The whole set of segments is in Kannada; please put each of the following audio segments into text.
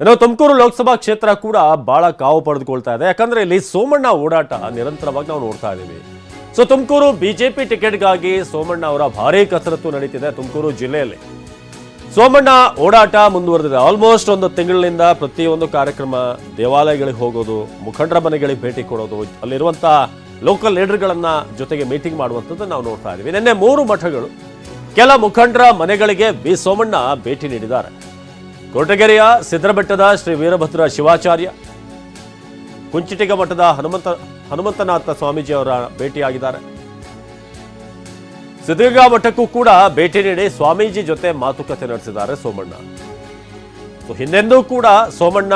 ಇನ್ನು ತುಮಕೂರು ಲೋಕಸಭಾ ಕ್ಷೇತ್ರ ಕೂಡ ಬಹಳ ಕಾವು ಪಡೆದುಕೊಳ್ತಾ ಇದೆ. ಯಾಕಂದ್ರೆ ಇಲ್ಲಿ ಸೋಮಣ್ಣ ಓಡಾಟ ನಿರಂತರವಾಗಿ ನಾವು ನೋಡ್ತಾ ಇದ್ದೀವಿ ಸೊ ತುಮಕೂರು ಬಿಜೆಪಿ ಟಿಕೆಟ್ಗಾಗಿ ಸೋಮಣ್ಣ ಅವರ ಭಾರೀ ಕಸರತ್ತು ನಡೀತಿದೆ ತುಮಕೂರು ಜಿಲ್ಲೆಯಲ್ಲಿ. ಸೋಮಣ್ಣ ಓಡಾಟ ಮುಂದುವರೆದಿದೆ. ಆಲ್ಮೋಸ್ಟ್ ಒಂದು ತಿಂಗಳಿನಿಂದ ಪ್ರತಿಯೊಂದು ಕಾರ್ಯಕ್ರಮ ದೇವಾಲಯಗಳಿಗೆ ಹೋಗೋದು, ಮುಖಂಡರ ಮನೆಗಳಿಗೆ ಭೇಟಿ ಕೊಡೋದು ಅಲ್ಲಿರುವಂಥ ಲೋಕಲ್ ಲೀಡರ್ಗಳನ್ನ ಜೊತೆಗೆ ಮೀಟಿಂಗ್ ಮಾಡುವಂಥದ್ದು ನಾವು ನೋಡ್ತಾ ಇದ್ದೀವಿ ನಿನ್ನೆ ಮೂರು ಮಠಗಳು ಕೆಲ ಮುಖಂಡರ ಮನೆಗಳಿಗೆ ಬಿ ಸೋಮಣ್ಣ ಭೇಟಿ ನೀಡಿದ್ದಾರೆ. ಕೊರಟಗೆರೆಯ ಸಿದ್ದರಬೆಟ್ಟದ ಶ್ರೀ ವೀರಭದ್ರ ಶಿವಾಚಾರ್ಯ, ಕುಂಚಿಟಿಗ ಮಠದ ಹನುಮಂತ, ಹನುಮಂತನಾಥ ಸ್ವಾಮೀಜಿ ಅವರ ಭೇಟಿಯಾಗಿದ್ದಾರೆ. ಸಿದ್ಧಗಂಗಾ ಮಠಕ್ಕೂ ಕೂಡ ಭೇಟಿ ನೀಡಿ ಸ್ವಾಮೀಜಿ ಜೊತೆ ಮಾತುಕತೆ ನಡೆಸಿದ್ದಾರೆ ಸೋಮಣ್ಣ. ಹಿಂದೆಂದೂ ಕೂಡ ಸೋಮಣ್ಣ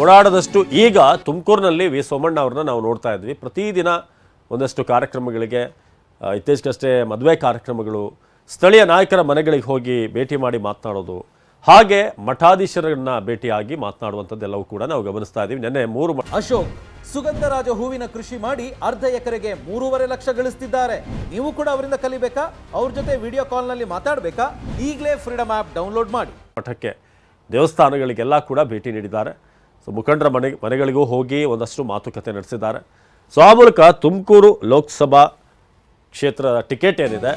ಓಡಾಡದಷ್ಟು ಈಗ ತುಮಕೂರಿನಲ್ಲಿ ವಿ. ಸೋಮಣ್ಣ ಅವ್ರನ್ನ ನಾವು ನೋಡ್ತಾ ಇದ್ವಿ. ಪ್ರತಿದಿನ ಒಂದಷ್ಟು ಕಾರ್ಯಕ್ರಮಗಳಿಗೆ ಇತ್ತೀಚೆಗಷ್ಟೇ ಮದುವೆ ಕಾರ್ಯಕ್ರಮಗಳು, ಸ್ಥಳೀಯ ನಾಯಕರ ಮನೆಗಳಿಗೆ ಹೋಗಿ ಭೇಟಿ ಮಾಡಿ ಮಾತನಾಡೋದು ಹಾಗೆ ಮಠಾಧೀಶರನ್ನ ಭೇಟಿಯಾಗಿ ಮಾತನಾಡುವಂಥದ್ದೆಲ್ಲವೂ ಕೂಡ ನಾವು ಗಮನಿಸ್ತಾ ಇದ್ದೀವಿ. ನಿನ್ನೆ ಮೂರು ಅಶೋಕ್ ಸುಗಂಧರಾಜ ಹೂವಿನ ಕೃಷಿ ಮಾಡಿ ಅರ್ಧ ಎಕರೆಗೆ ಮೂರುವರೆ ಲಕ್ಷ ಗಳಿಸ್ತಿದ್ದಾರೆ. ನೀವು ಕೂಡ ಅವರಿಂದ ಕಲಿಬೇಕಾ? ಅವ್ರ ಜೊತೆ ವಿಡಿಯೋ ಕಾಲ್ನಲ್ಲಿ ಮಾತಾಡಬೇಕಾ? ಈಗಲೇ ಫ್ರೀಡಮ್ ಆ್ಯಪ್ ಡೌನ್ಲೋಡ್ ಮಾಡಿ. ಮಠಕ್ಕೆ ದೇವಸ್ಥಾನಗಳಿಗೆಲ್ಲ ಕೂಡ ಭೇಟಿ ನೀಡಿದ್ದಾರೆ. ಸೊ ಮುಖಂಡರ ಮನೆ ಮನೆಗಳಿಗೂ ಹೋಗಿ ಒಂದಷ್ಟು ಮಾತುಕತೆ ನಡೆಸಿದ್ದಾರೆ. ಸೊ ಆ ಮೂಲಕ ತುಮಕೂರು ಲೋಕಸಭಾ ಕ್ಷೇತ್ರದ ಟಿಕೆಟ್ ಏನಿದೆ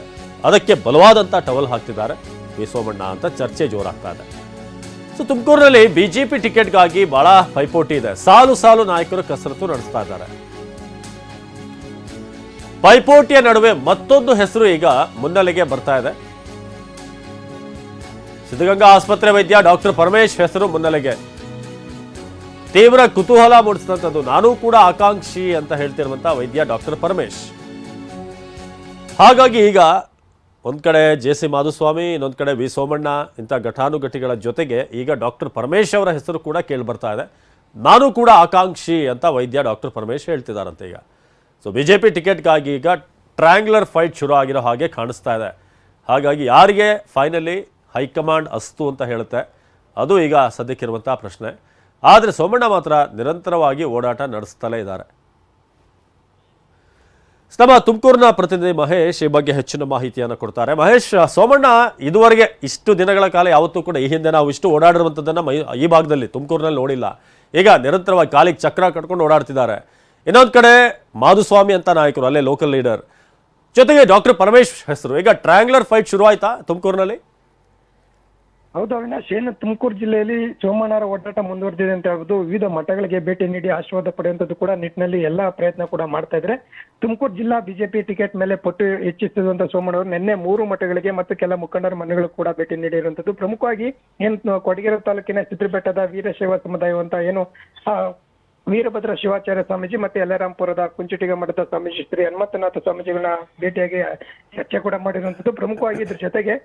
ಅದಕ್ಕೆ ಬಲವಾದಂಥ ಟವಲ್ ಹಾಕ್ತಿದ್ದಾರೆ. ಸೋಮಣ್ಣ ಅಂತ ಚರ್ಚೆ ಜೋರಾಗ್ತಾ ಇದೆ. ಸೊ ತುಮಕೂರಿನಲ್ಲಿ ಬಿಜೆಪಿ ಟಿಕೆಟ್ಗಾಗಿ ಬಹಳ ಪೈಪೋಟಿ ಇದೆ. ಸಾಲು ಸಾಲು ನಾಯಕರು ಕಸರತ್ತು ನಡೆಸ್ತಾ ಇದ್ದಾರೆ. ಪೈಪೋಟಿಯ ನಡುವೆ ಮತ್ತೊಂದು ಹೆಸರು ಈಗ ಮುನ್ನೆಲೆಗೆ ಬರ್ತಾ ಇದೆ. ಸಿದ್ಧಗಂಗಾ ಆಸ್ಪತ್ರೆ ವೈದ್ಯ ಡಾಕ್ಟರ್ ಪರಮೇಶ್ ಹೆಸರು ಮುನ್ನೆಲೆಗೆ. ತೀವ್ರ ಕುತೂಹಲ ಮೂಡಿಸಿದಂಥದ್ದು ನಾನು ಕೂಡ ಆಕಾಂಕ್ಷಿ ಅಂತ ಹೇಳ್ತಿರುವಂತಹ ವೈದ್ಯ ಡಾಕ್ಟರ್ ಪರಮೇಶ್. ಹಾಗಾಗಿ ಈಗ ಒಂದ್ ಕಡೆ ಜೆ ಸಿ ಮಾಧುಸ್ವಾಮಿ, ಇನ್ನೊಂದು ಕಡೆ ವಿ ಸೋಮಣ್ಣ, ಇಂಥ ಘಟಾನುಘಟಿಗಳ ಜೊತೆಗೆ ಈಗ ಡಾಕ್ಟರ್ ಪರಮೇಶ್ ಅವರ ಹೆಸರು ಕೂಡ ಕೇಳಿ ಬರ್ತಾ ಇದೆ. ನಾನು ಕೂಡ ಆಕಾಂಕ್ಷಿ ಅಂತ ವೈದ್ಯ ಡಾಕ್ಟರ್ ಪರಮೇಶ್ ಹೇಳ್ತಿದ್ದಾರಂತೆ ಈಗ. ಸೊ ಬಿ ಜೆ ಪಿ ಟಿಕೆಟ್ಗಾಗಿ ಈಗ ಟ್ರ್ಯಾಂಗ್ಲರ್ ಫೈಟ್ ಶುರು ಆಗಿರೋ ಹಾಗೆ ಕಾಣಿಸ್ತಾ ಇದೆ. ಹಾಗಾಗಿ ಯಾರಿಗೆ ಫೈನಲಿ ಹೈಕಮಾಂಡ್ ಅಸ್ತು ಅಂತ ಹೇಳುತ್ತೆ, ಅದು ಈಗ ಸದ್ಯಕ್ಕಿರುವಂಥ ಪ್ರಶ್ನೆ. ಆದರೆ ಸೋಮಣ್ಣ ಮಾತ್ರ ನಿರಂತರವಾಗಿ ಓಡಾಟ ನಡೆಸ್ತಲೇ ಇದ್ದಾರೆ. ನಮ್ಮ ತುಮಕೂರಿನ ಪ್ರತಿನಿಧಿ ಮಹೇಶ್ ಈ ಬಗ್ಗೆ ಹೆಚ್ಚಿನ ಮಾಹಿತಿಯನ್ನು ಕೊಡ್ತಾರೆ. ಮಹೇಶ್, ಸೋಮಣ್ಣ, ಇದುವರೆಗೆ ಇಷ್ಟು ದಿನಗಳ ಕಾಲ ಯಾವತ್ತೂ ಕೂಡ ಈ ಹಿಂದೆ ನಾವು ಇಷ್ಟು ಓಡಾಡಿರುವಂಥದ್ದನ್ನು ಈ ಭಾಗದಲ್ಲಿ ತುಮಕೂರಿನಲ್ಲಿ ನೋಡಿಲ್ಲ. ಈಗ ನಿರಂತರವಾಗಿ ಕಾಲಿಗೆ ಚಕ್ರ ಕಟ್ಕೊಂಡು ಓಡಾಡ್ತಿದ್ದಾರೆ. ಇನ್ನೊಂದು ಕಡೆ ಮಾಧುಸ್ವಾಮಿ ಅಂತ ನಾಯಕರು, ಅಲ್ಲೇ ಲೋಕಲ್ ಲೀಡರ್ ಜೊತೆಗೆ ಡಾಕ್ಟರ್ ಪರಮೇಶ್ ಹೆಸರು. ಈಗ ಟ್ರಯಾಂಗ್ಯುಲರ್ ಫೈಟ್ ಶುರುವಾಯ್ತಾ ತುಮಕೂರಿನಲ್ಲಿ? ಹೌದು ಅವಿನಾಶ್, ಏನು ತುಮಕೂರು ಜಿಲ್ಲೆಯಲ್ಲಿ ಸೋಮವಾರ ಒಡ್ಡಾಟ ಮುಂದುವರೆದಿದೆ ಅಂತ ಹೇಳ್ಬೋದು. ವಿವಿಧ ಮಠಗಳಿಗೆ ಭೇಟಿ ನೀಡಿ ಆಶೀರ್ವಾದ ಪಡೆಯುವಂಥದ್ದು ಕೂಡ ನಿಟ್ಟಿನಲ್ಲಿ ಎಲ್ಲಾ ಪ್ರಯತ್ನ ಕೂಡ ಮಾಡ್ತಾ ಇದ್ರೆ ತುಮಕೂರು ಜಿಲ್ಲಾ ಬಿಜೆಪಿ ಟಿಕೆಟ್ ಮೇಲೆ ಪಟ್ಟು ಹೆಚ್ಚಿಸಿರುವಂಥ ಸೋಮಣ್ಣವರು ನಿನ್ನೆ ಮೂರು ಮಠಗಳಿಗೆ ಮತ್ತು ಕೆಲ ಮುಖಂಡರ ಮನೆಗಳು ಕೂಡ ಭೇಟಿ ನೀಡಿರುವಂಥದ್ದು. ಪ್ರಮುಖವಾಗಿ ಏನು ಕೊಡಗೆರೆ ತಾಲೂಕಿನ ಚಿತ್ರಬೆಟ್ಟದ ವೀರಶೈವ ಸಮುದಾಯ ಅಂತ ಏನು ವೀರಭದ್ರ ಶಿವಾಚಾರ್ಯ ಸ್ವಾಮೀಜಿ ಮತ್ತೆ ಯಲ್ಲಾರಾಂಪುರದ ಕುಂಚಿಟಿಗ ಮಠದ ಸ್ವಾಮೀಜಿ ಶ್ರೀ ಹನುಮಂತನಾಥ ಸ್ವಾಮೀಜಿಗಳನ್ನ ಭೇಟಿಯಾಗಿ ಚರ್ಚೆ ಕೂಡ ಮಾಡಿರುವಂಥದ್ದು. ಪ್ರಮುಖವಾಗಿ ಇದ್ರ ಜೊತೆಗೆ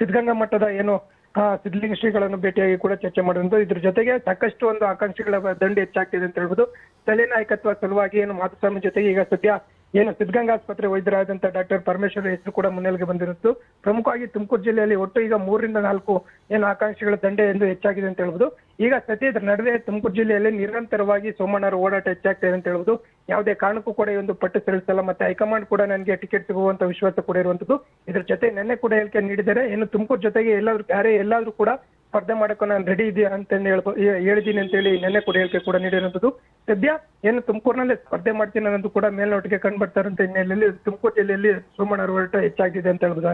ಸಿದ್ಧಗಂಗಾ ಮಠದ ಏನು ಸಿದ್ಧಲಿಂಗ ಶ್ರೀಗಳನ್ನು ಭೇಟಿಯಾಗಿ ಕೂಡ ಚರ್ಚೆ ಮಾಡಿದಂತ ಇದ್ರ ಜೊತೆಗೆ ಸಾಕಷ್ಟು ಒಂದು ಆಕಾಂಕ್ಷಿಗಳ ದಂಡು ಹೆಚ್ಚಾಗ್ತಿದೆ ಅಂತ ಹೇಳ್ಬೋದು. ತಲೆ ನಾಯಕತ್ವ ಸಲುವಾಗಿ ಏನು ಮಾಧುಸ್ವಾಮಿ ಜೊತೆಗೆ ಈಗ ಸದ್ಯ ಏನು, ಸಿದ್ಧಗಂಗಾ ಆಸ್ಪತ್ರೆ ವೈದ್ಯರಾದಂಥ ಡಾಕ್ಟರ್ ಪರಮೇಶ್ವರ ಹೆಸರು ಕೂಡ ಮುನ್ನೆಲೆಗೆ ಬಂದಿರುತ್ತು. ಪ್ರಮುಖವಾಗಿ ತುಮಕೂರು ಜಿಲ್ಲೆಯಲ್ಲಿ ಒಟ್ಟು ಈಗ ಮೂರರಿಂದ ನಾಲ್ಕು, ಏನು, ಆಕಾಂಕ್ಷಿಗಳ ದಂಡೆ ಎಂದು ಹೆಚ್ಚಾಗಿದೆ ಅಂತ ಹೇಳ್ಬೋದು. ಈಗ ಸದ್ಯದ ನಡುವೆ ತುಮಕೂರು ಜಿಲ್ಲೆಯಲ್ಲಿ ನಿರಂತರವಾಗಿ ಸೋಮಣ್ಣರ ಓಡಾಟ ಹೆಚ್ಚಾಗ್ತಾ ಇದೆ ಅಂತ ಹೇಳ್ಬೋದು. ಯಾವುದೇ ಕಾರಣಕ್ಕೂ ಕೂಡ ಈ ಒಂದು ಪಟ್ಟು ಸಲ್ಲಿಸಲ್ಲ ಮತ್ತೆ ಹೈಕಮಾಂಡ್ ಕೂಡ ನನಗೆ ಟಿಕೆಟ್ ಸಿಗುವಂತ ವಿಶ್ವಾಸ ಕೂಡ ಇರುವಂತದ್ದು. ಇದ್ರ ಜೊತೆ ನಿನ್ನೆ ಕೂಡ ಹೇಳಿಕೆ ನೀಡಿದ್ದಾರೆ. ಏನು ತುಮಕೂರು ಜೊತೆಗೆ ಎಲ್ಲಾದ್ರೂ, ಬೇರೆ ಎಲ್ಲಾದ್ರೂ ಕೂಡ ಸ್ಪರ್ಧೆ ಮಾಡಕ್ಕೆ ನಾನು ರೆಡಿ ಇದೆಯಾ ಅಂತ ಹೇಳ್ಬೋ ಹೇಳಿದ್ದೀನಿ ಅಂತ ಹೇಳಿ ನೆನ್ನೆ ಕೂಡ ಹೇಳಿಕೆ ಕೂಡ ನೀಡಿರುವಂತದ್ದು ಸದ್ಯ ಏನು ತುಮಕೂರಿನಲ್ಲಿ ಸ್ಪರ್ಧೆ ಮಾಡ್ತೀನಿ ಅನ್ನೋದು ಕೂಡ ಮೇಲ್ನೋಟಿಗೆ ಕಂಡು ಬರ್ತಾರಂತ ಹಿನ್ನೆಲೆಯಲ್ಲಿ ತುಮಕೂರು ಜಿಲ್ಲೆಯಲ್ಲಿ ಸೋಮಣ್ಣ ಹೆಚ್ಚಾಗಿದೆ ಅಂತ ಹೇಳ್ಬೋದು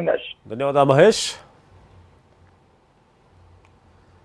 ಧನ್ಯವಾದ ಮಹೇಶ್.